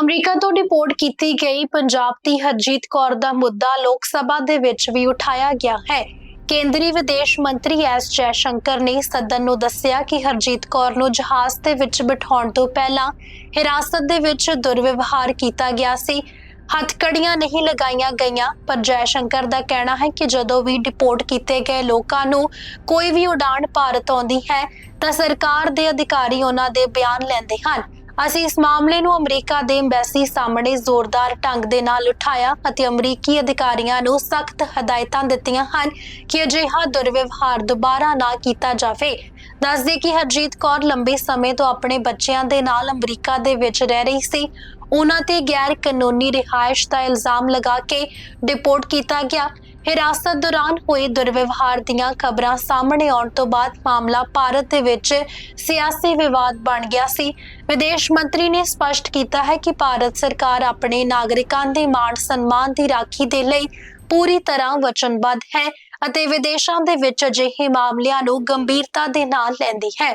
America ਤੋਂ deport ਕੀਤੀ ਗਈ ਪੰਜਾਬ ਦੀ ਹਰਜੀਤ ਕੌਰ ਦਾ ਮੁੱਦਾ ਲੋਕ ਸਭਾ ਦੇ ਵਿੱਚ ਵੀ ਉਠਾਇਆ ਗਿਆ ਹੈ। ਕੇਂਦਰੀ ਵਿਦੇਸ਼ ਮੰਤਰੀ ਐਸ ਜੈਸ਼ੰਕਰ ਨੇ ਸਦਨ ਨੂੰ ਦੱਸਿਆ ਕਿ ਹਰਜੀਤ ਕੌਰ ਨੂੰ ਜਹਾਜ਼ ਦੇ ਵਿੱਚ ਬਿਠਾਉਣ ਤੋਂ ਪਹਿਲਾਂ ਹਿਰਾਸਤ ਦੇ ਵਿੱਚ ਦੁਰਵਿਵਹਾਰ ਕੀਤਾ ਗਿਆ ਸੀ। ਹੱਥਕੜੀਆਂ ਨਹੀਂ ਲਗਾਈਆਂ ਗਈਆਂ, ਪਰ ਜੈਸ਼ੰਕਰ ਦਾ ਕਹਿਣਾ ਹੈ ਕਿ ਜਦੋਂ ਵੀ ਡਿਪੋਰਟ ਕੀਤੇ ਗਏ ਲੋਕਾਂ ਨੂੰ ਕੋਈ ਵੀ ਉਡਾਣ ਭਾਰਤ ਆਉਂਦੀ ਹੈ, ਤਾਂ ਸਰਕਾਰ ਦੇ ਅਧਿਕਾਰੀ ਉਹਨਾਂ ਦੇ ਬਿਆਨ ਲੈਂਦੇ ਹਨ। ਅਸੀਂ ਇਸ ਮਾਮਲੇ ਨੂੰ ਅਮਰੀਕਾ ਦੇ ਐਮਬੈਸੀ ਸਾਹਮਣੇ ਜ਼ੋਰਦਾਰ ਢੰਗ ਦੇ ਨਾਲ ਉਠਾਇਆ ਅਤੇ ਅਮਰੀਕੀ ਅਧਿਕਾਰੀਆਂ ਨੂੰ ਸਖਤ ਹਦਾਇਤਾਂ ਦਿੱਤੀਆਂ ਹਨ ਕਿ ਅਜਿਹਾ ਦੁਰਵਿਵਹਾਰ ਦੁਬਾਰਾ ਨਾ ਕੀਤਾ ਜਾਵੇ। ਦੱਸਦੇ ਕਿ ਹਰਜੀਤ ਕੌਰ ਲੰਬੇ ਸਮੇਂ ਤੋਂ ਆਪਣੇ ਬੱਚਿਆਂ ਦੇ ਨਾਲ ਅਮਰੀਕਾ ਦੇ ਵਿੱਚ ਰਹਿ ਰਹੀ ਸੀ। ਉਹਨਾਂ ਤੇ ਗੈਰ ਕਾਨੂੰਨੀ ਰਿਹਾਇਸ਼ ਦਾ ਇਲਜ਼ਾਮ ਲਗਾ ਕੇ ਡਿਪੋਰਟ ਕੀਤਾ ਗਿਆ। ਹਿਰਾਸਤ ਦੌਰਾਨ ਹੋਏ ਦੁਰਵਿਵਹਾਰ ਦੀਆਂ ਖਬਰਾਂ ਸਾਹਮਣੇ ਆਉਣ ਤੋਂ ਬਾਅਦ ਮਾਮਲਾ ਭਾਰਤ ਦੇ ਵਿੱਚ ਸਿਆਸੀ ਵਿਵਾਦ ਬਣ ਗਿਆ ਸੀ। ਵਿਦੇਸ਼ ਮੰਤਰੀ ਨੇ ਸਪਸ਼ਟ ਕੀਤਾ ਹੈ ਕਿ ਭਾਰਤ ਸਰਕਾਰ ਆਪਣੇ ਨਾਗਰਿਕਾਂ ਦੇ ਮਾਣ ਸਨਮਾਨ ਦੀ ਰਾਖੀ ਦੇ ਲਈ ਪੂਰੀ ਤਰ੍ਹਾਂ ਵਚਨਬੱਧ ਹੈ ਅਤੇ ਵਿਦੇਸ਼ਾਂ ਦੇ ਵਿੱਚ ਅਜਿਹੇ ਮਾਮਲਿਆਂ ਨੂੰ ਗੰਭੀਰਤਾ ਦੇ ਨਾਲ ਲੈਂਦੀ ਹੈ।